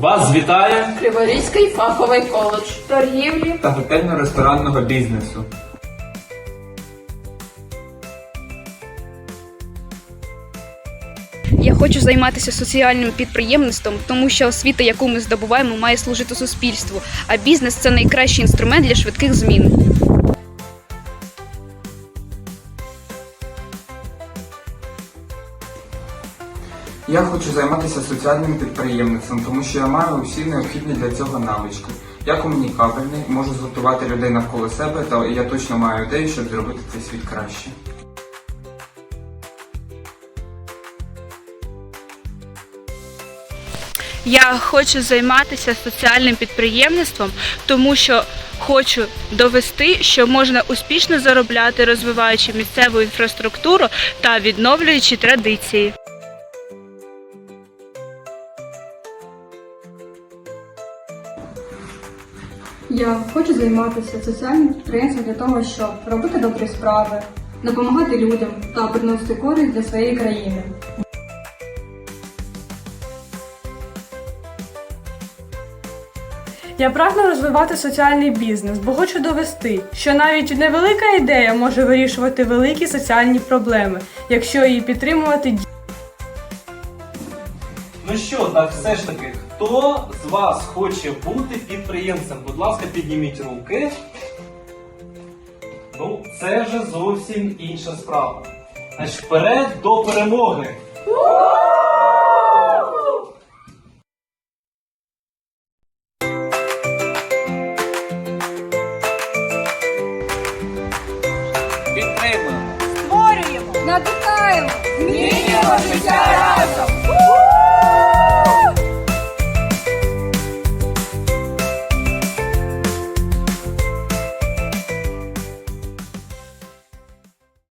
Вас вітає Криворізький фаховий коледж торгівлі. та готельно-ресторанного бізнесу. Я хочу займатися соціальним підприємництвом, тому що освіта, яку ми здобуваємо, має служити суспільству, а бізнес це найкращий інструмент для швидких змін. Я хочу займатися соціальним підприємництвом, тому що я маю всі необхідні для цього навички. Я комунікабельний, можу згуртувати людей навколо себе, та я точно маю ідею, щоб зробити цей світ краще. Я хочу займатися соціальним підприємництвом, тому що хочу довести, що можна успішно заробляти, розвиваючи місцеву інфраструктуру та відновлюючи традиції. Я хочу займатися соціальним підприємством для того, щоб робити добрі справи, допомагати людям та приносити користь для своєї країни. Я прагну розвивати соціальний бізнес, бо хочу довести, що навіть невелика ідея може вирішувати великі соціальні проблеми, якщо її підтримувати дійсно. Ну що, так все ж таки, хто з вас хоче бути підприємцем? Будь ласка, підніміть руки. Ну, це вже зовсім інша справа. Значить, вперед до перемоги! Підтримуємо! Надихаємо! Змінюємо життя